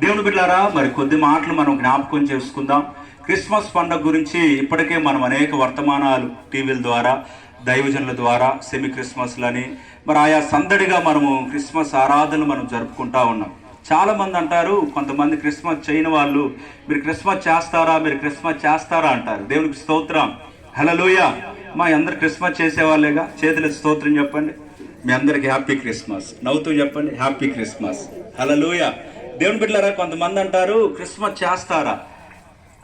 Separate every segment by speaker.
Speaker 1: దేవుని బిడ్డారా మరి కొద్ది మాటలు మనం జ్ఞాపకం చేసుకుందాం. క్రిస్మస్ పండుగ గురించి ఇప్పటికే మనం అనేక వర్తమానాలు టీవీల ద్వారా దైవజనుల ద్వారా సెమీ క్రిస్మస్లని మరి ఆయా సందడిగా మనము క్రిస్మస్ ఆరాధనలు మనం జరుపుకుంటా ఉన్నాం. చాలామంది అంటారు కొంతమంది క్రిస్మస్ చేయని వాళ్ళు మీరు క్రిస్మస్ చేస్తారా మీరు క్రిస్మస్ చేస్తారా అంటారు. దేవునికి స్తోత్రం. లూయ మా అందరు క్రిస్మస్ చేసేవాళ్ళేగా. చేతుల స్తోత్రం చెప్పండి. మీ అందరికి హ్యాపీ క్రిస్మస్. నవ్వుతూ చెప్పండి హ్యాపీ క్రిస్మస్. హలోయ దేవుని బిడ్డలారా కొంతమంది అంటారు క్రిస్మస్ చేస్తారా?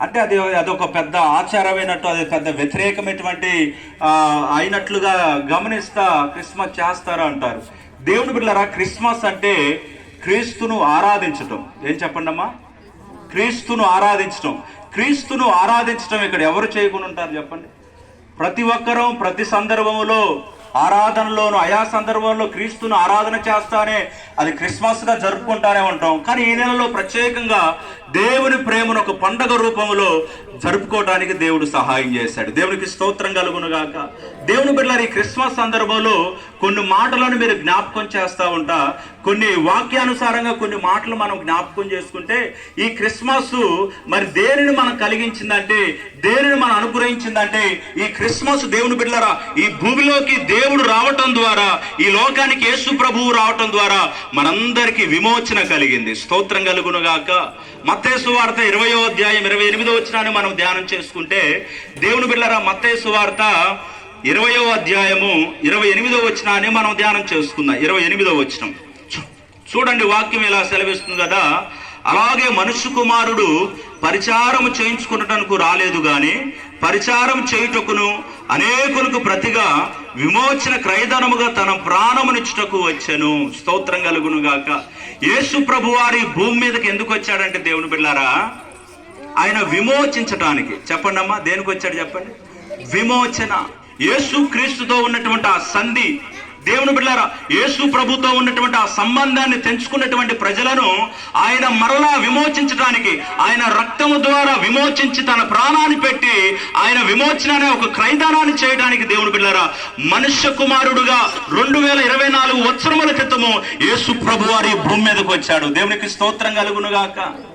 Speaker 1: అంటే అది అదొక పెద్ద ఆచారమైనట్టు అది పెద్ద వ్యతిరేకమైనటువంటి అయినట్లుగా గమనిస్తా క్రిస్మస్ చేస్తారా అంటారు. దేవుని బిడ్డలారా క్రిస్మస్ అంటే క్రీస్తును ఆరాధించటం. ఏం చెప్పండి అమ్మా క్రీస్తును ఆరాధించటం. క్రీస్తును ఆరాధించటం ఇక్కడ ఎవరు చేయకుండా ఉంటారు చెప్పండి? ప్రతి ఒక్కరూ ప్రతి సందర్భంలో ఆరాధనలోను ఆయా సందర్భంలో క్రీస్తును ఆరాధన చేస్తానే అది క్రిస్మస్గా జరుపుకుంటానే ఉంటాం. కానీ ఈ నెలలో ప్రత్యేకంగా దేవుని ప్రేమను ఒక పండగ రూపంలో జరుపుకోవడానికి దేవుడు సహాయం చేశాడు. దేవునికి స్తోత్రం కలుగునుగాక. దేవుని బిడ్డలారు ఈ క్రిస్మస్ సందర్భంలో కొన్ని మాటలను మీరు జ్ఞాపకం చేస్తూ ఉంటా. కొన్ని వాక్యానుసారంగా కొన్ని మాటలు మనం జ్ఞాపకం చేసుకుంటే ఈ క్రిస్మస్ మరి దేనిని మనం కలిగించిందంటే దేనిని మనం అనుగ్రహించిందంటే ఈ క్రిస్మస్ దేవుని బిడ్డలారా ఈ భూమిలోకి దేవుడు రావటం ద్వారా ఈ లోకానికి యేసు ప్రభువు రావటం ద్వారా మనందరికీ విమోచన కలిగింది. స్తోత్రం కలుగును గాక మత్తేసు వార్త ఇరవయో అధ్యాయం ఇరవై ఎనిమిదో వచ్చినాన్ని మనం ధ్యానం చేసుకుంటే దేవుని బిడ్డలారా మత్తేసు వార్త ఇరవయో అధ్యాయము ఇరవై ఎనిమిదో వచ్చినాన్ని మనం ధ్యానం చేసుకుందాం. ఇరవై ఎనిమిదో వచ్చినం చూ- చూడండి వాక్యం ఇలా సెలవిస్తుంది కదా. అలాగే మనుష్య కుమారుడు పరిచారము చేయించుకున్నటకు రాలేదు గాని పరిచారం చేయుటకును అనేకులకు ప్రతిగా విమోచన క్రయధనముగా తన ప్రాణమునిచ్చుటకు వచ్చాను. స్తోత్రం కలుగును గాక. యేసు ప్రభు వారి భూమి మీదకి ఎందుకు వచ్చాడంటే దేవుని బిళ్ళారా? ఆయన విమోచించటానికి. చెప్పండి అమ్మా దేనికి వచ్చాడు చెప్పండి? విమోచన. యేసు క్రీస్తుతో ఉన్నటువంటి ఆ సంధి. దేవుని బిడ్డారా యేసు ప్రభుతో ఉన్నటువంటి ఆ సంబంధాన్ని తెంచుకున్నటువంటి ప్రజలను ఆయన మరలా విమోచించడానికి ఆయన రక్తము ద్వారా విమోచించి తన ప్రాణాన్ని పెట్టి ఆయన విమోచన అనే ఒక క్రైదానాన్ని చేయడానికి దేవుని బిడ్డారా మనుష్య కుమారుడుగా రెండు వేల ఇరవై నాలుగు వత్సరముల క్రితము యేసు ప్రభు వారి భూమి మీదకి వచ్చాడు. దేవునికి స్తోత్రం కలుగునుగాక.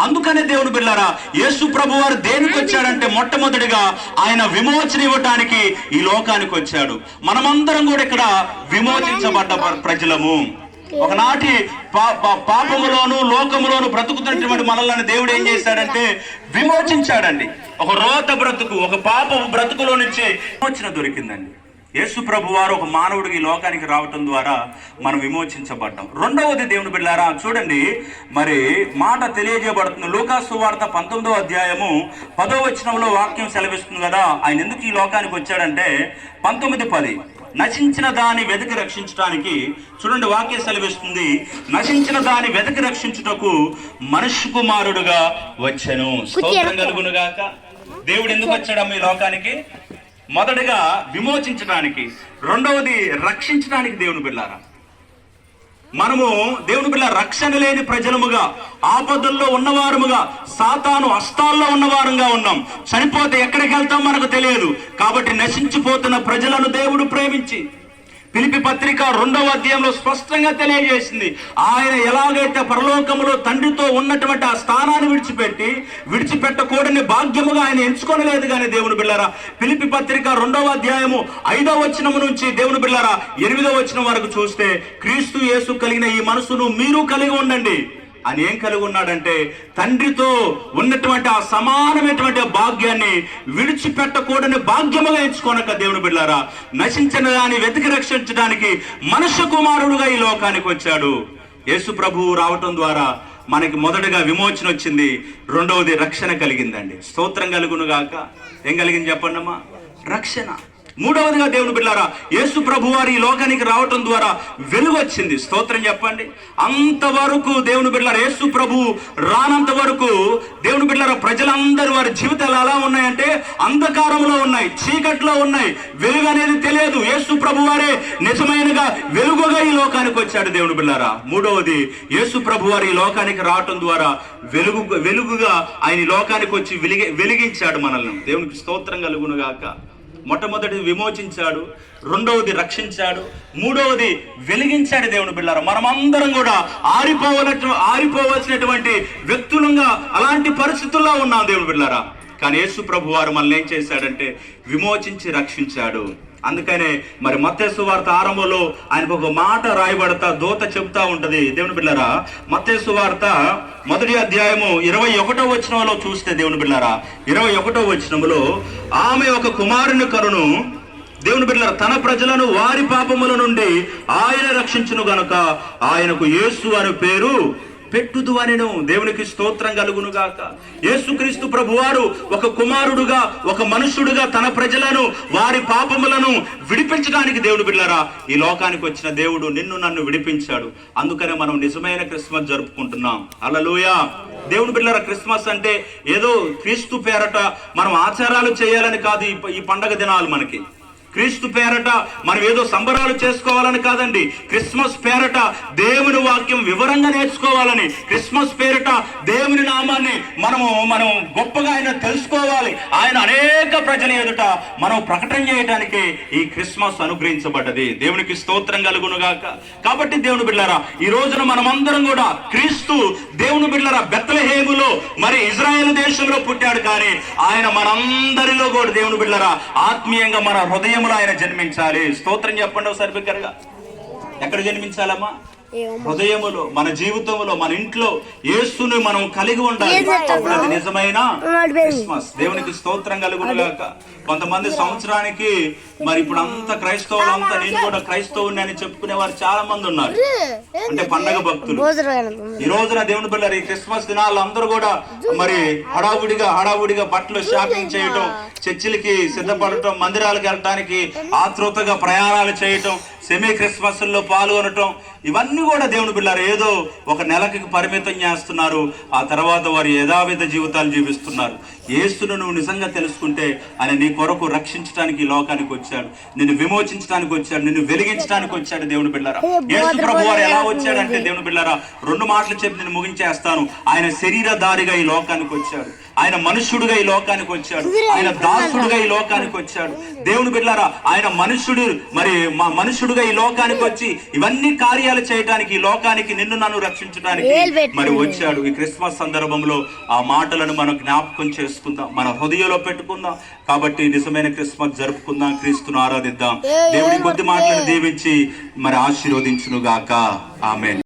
Speaker 1: అందుకనే దేవుని బిళ్ళారా యేసు ప్రభు వారు దేనికి వచ్చాడంటే మొట్టమొదటిగా ఆయన విమోచన ఇవ్వటానికి ఈ లోకానికి వచ్చాడు. మనమందరం కూడా ఇక్కడ విమోచించబడ్డ ప్రజలము. ఒకనాటి పా- పా- పాపములోను లోకములోను బ్రతుకుతున్నటువంటి మనల్ని దేవుడు ఏం చేశాడంటే విమోచించాడండి. ఒక రోత బ్రతుకు ఒక పాప బ్రతుకులో నుంచి విమోచన దొరికిందండి. యేసు ప్రభు వారు ఒక మానవుడికి ఈ లోకానికి రావటం ద్వారా మనం విమోచించబడ్డాం. రెండవది దేవుని బిడ్డారా చూడండి. మరి మాట తెలియజేయబడుతుంది. లూకాసు వార్త పంతొమ్మిదో అధ్యాయము పదో వచనంలో వాక్యం సెలవిస్తుంది కదా. ఆయన ఎందుకు ఈ లోకానికి వచ్చాడంటే పంతొమ్మిది పది. నశించిన దాని వెతికి రక్షించడానికి చూడండి వాక్యం సెలవిస్తుంది. నశించిన దాని వెతికి రక్షించుటకు మనుష్య కుమారుడుగా వచ్చెను. స్తోత్రం దేవుడు ఎందుకు వచ్చాడమ్మ ఈ లోకానికి? మొదటగా విమోచించడానికి రెండవది రక్షించడానికి దేవుని బిళ్ళారా మనము దేవుని బిళ్ళ రక్షణ లేని ప్రజలముగా ఆపదల్లో ఉన్నవారముగా సాతాను హస్తాల్లో ఉన్నవారుగా ఉన్నాం. చనిపోతే ఎక్కడికి వెళ్తాం మనకు తెలియదు. కాబట్టి నశించిపోతున్న ప్రజలను దేవుడు ప్రేమించి పిలిపి పత్రిక రెండవ అధ్యాయంలో స్పష్టంగా తెలియజేసింది. ఆయన ఎలాగైతే పరలోకములో తండ్రితో ఉన్నటువంటి ఆ స్థానాన్ని విడిచిపెట్టి విడిచిపెట్టకూడని భాగ్యముగా ఆయన ఎంచుకోనలేదు కానీ దేవుని బిళ్ళారా పిలిపి పత్రిక రెండవ అధ్యాయము ఐదవ వచనము నుంచి దేవుని బిళ్ళారా ఎనిమిదవ వచనం వరకు చూస్తే క్రీస్తు యేసు కలిగిన ఈ మనసును మీరు కలిగి ఉండండి. అని ఏం కలిగి ఉన్నాడంటే తండ్రితో ఉన్నటువంటి ఆ సమానమైనటువంటి భాగ్యాన్ని విడిచిపెట్టకూడని భాగ్యముగా ఎంచుకోనక దేవుని బిడ్డారా నశించిన దాన్ని వెతికి రక్షించడానికి మనుష్య కుమారుడుగా ఈ లోకానికి వచ్చాడు. యేసు ప్రభువు రావటం ద్వారా మనకి మొదటగా విమోచన వచ్చింది రెండవది రక్షణ కలిగిందండి. స్తోత్రం కలుగును గాక ఏం కలిగింది చెప్పండమ్మా? రక్షణ. మూడవదిగా దేవుని బిడ్డారా యేసు ప్రభు వారి ఈ లోకానికి రావటం ద్వారా వెలుగు వచ్చింది స్తోత్రం చెప్పండి. అంతవరకు దేవుని బిడ్డారా యేసు ప్రభు రానంత వరకు దేవుని బిడ్డారా ప్రజలందరూ వారి జీవితాలు ఎలా ఉన్నాయంటే అంధకారంలో ఉన్నాయి చీకట్లో ఉన్నాయి. వెలుగు అనేది తెలియదు. యేసు ప్రభు వారే నిజమైనగా వెలుగుగా ఈ లోకానికి వచ్చాడు దేవుని బిడ్డారా మూడవది యేసు ప్రభు వారి ఈ లోకానికి రావటం ద్వారా వెలుగు వెలుగుగా ఆయన లోకానికి వచ్చి వెలిగి వెలిగించాడు మనల్ని. దేవునికి స్తోత్రం కలుగును గాక మొట్టమొదటిది విమోచించాడు రెండవది రక్షించాడు మూడవది వెలిగించాడు దేవుని బిళ్ళారు. మనమందరం కూడా ఆరిపోవలట్టు ఆరిపోవలసినటువంటి వ్యక్తులంగా అలాంటి పరిస్థితుల్లో ఉన్నాం దేవుని బిళ్ళారా. కానీ యేసు ప్రభు వారు మనల్ని ఏం చేశాడంటే విమోచించి రక్షించాడు. అందుకనే మరి మత్తేసు వార్త ఆరంభంలో ఆయనకు ఒక మాట రాయబడతా దోత చెప్తా ఉంటది. దేవుని బిళ్ళరా మత్తేసు వార్త మొదటి అధ్యాయము ఇరవై ఒకటో వచనంలో చూస్తే దేవుని బిళ్ళరా ఇరవై ఒకటో వచనములో ఆమె ఒక కుమారుని కరును దేవుని బిడ్డల తన ప్రజలను వారి పాపముల నుండి ఆయన రక్షించును గనుక ఆయనకు యేసు అని పేరు పెట్టుదు అనెను దేవునికి స్తోత్రం కలుగును గాక యేసుక్రీస్తు ప్రభువారు ఒక కుమారుడుగా ఒక మనుషుడుగా తన ప్రజలను వారి పాపములను విడిపించడానికి దేవుడు బిడ్డారా ఈ లోకానికి వచ్చిన దేవుడు నిన్ను నన్ను విడిపించాడు. అందుకనే మనం నిజమైన క్రిస్మస్ జరుపుకుంటున్నాం. అలలోయ దేవుడు బిడ్డలారా క్రిస్మస్ అంటే ఏదో క్రీస్తు పేరట మనం ఆచారాలు చేయాలని కాదు ఈ పండగ దినాలు మనకి. క్రీస్తు పేరట మనం ఏదో సంబరాలు చేసుకోవాలని కాదండి. క్రిస్మస్ పేరట దేవుని వాక్యం వివరంగా నేర్చుకోవాలని క్రిస్మస్ పేరట దేవుని నామాన్ని మనము మనం గొప్పగా ఆయన తెలుసుకోవాలి. ఆయన అనేక ప్రజల ఎదుట మనం ప్రకటన చేయడానికి ఈ క్రిస్మస్ అనుగ్రహించబడ్డది. దేవునికి స్తోత్రం కలుగునుగాక. కాబట్టి దేవుని బిడ్డారా ఈ రోజున మనమందరం కూడా క్రీస్తు దేవుని బిడ్డరా బెత్తలహేములో దేశంలో పుట్టాడు కానీ ఆయన మనందరిలో కూడా దేవుని బిడ్డరా ఆత్మీయంగా మన హృదయంలో ఆయన జన్మించాలి. స్తోత్రం చెప్పండి ఒకసారి బిగ్గరగా. ఎక్కడ జన్మించాలమ్మా? హృదయములో మన జీవితంలో మన ఇంట్లో యేసుని మనం కలిగి ఉండాలి. అప్పుడు అది నిజమైన? క్రిస్మస్. దేవునికి స్తోత్రం కలుగునుగాక కొంతమంది సంవత్సరానికి మరి ఇప్పుడు అంత క్రైస్తవులు అంతా నేను కూడా క్రైస్తవుని అని చెప్పుకునే వారు చాలా మంది ఉన్నారు అంటే పండగ భక్తులు. ఈ రోజున దేవుని బిడ్డలు ఈ క్రిస్మస్ దినాలు అందరూ కూడా మరి హడావుడిగా హడావుడిగా బట్టలు షాపింగ్ చేయటం చర్చిలకి సిద్ధపడటం మందిరాలకు వెళ్ళటానికి ఆతృతగా ప్రయాణాలు చేయటం సెమీ క్రిస్మస్లో పాల్గొనటం ఇవన్నీ కూడా దేవుని బిడ్డారు ఏదో ఒక నెలకి పరిమితం చేస్తున్నారు. ఆ తర్వాత వారు యథావిధ జీవితాలు జీవిస్తున్నారు. యేసును నువ్వు నిజంగా తెలుసుకుంటే ఆయన నీ కొరకు రక్షించడానికి ఈ లోకానికి వచ్చాడు. నిన్ను విమోచించడానికి వచ్చాడు. నిన్ను వెలిగించడానికి వచ్చాడు దేవుని బిడ్డారా. యేసు ప్రభు వారు ఎలా వచ్చాడంటే దేవుని బిడ్డారా రెండు మాటలు చెప్పి నేను ముగించేస్తాను. ఆయన శరీరధారిగా ఈ లోకానికి వచ్చాడు. ఆయన మనుష్యుడుగా ఈ లోకానికి వచ్చాడు. ఆయన దాసుడుగా ఈ లోకానికి వచ్చాడు. దేవుని బిడ్డారా ఆయన మనుష్యుడు మరి మా మనుష్యుడుగా ఈ లోకానికి వచ్చి ఇవన్నీ కార్యాలు చేయడానికి ఈ లోకానికి నిన్ను నన్ను రక్షించడానికి మరి వచ్చాడు. ఈ క్రిస్మస్ సందర్భంలో ఆ మాటలను మనం జ్ఞాపకం చేసుకుందాం. మన హృదయంలో పెట్టుకుందాం. కాబట్టి నిజమైన క్రిస్మస్ జరుపుకుందాం క్రీస్తును ఆరాధిద్దాం. దేవుడి కొద్ది మాటలను దీవించి మరి ఆశీర్వదించును గాక ఆమె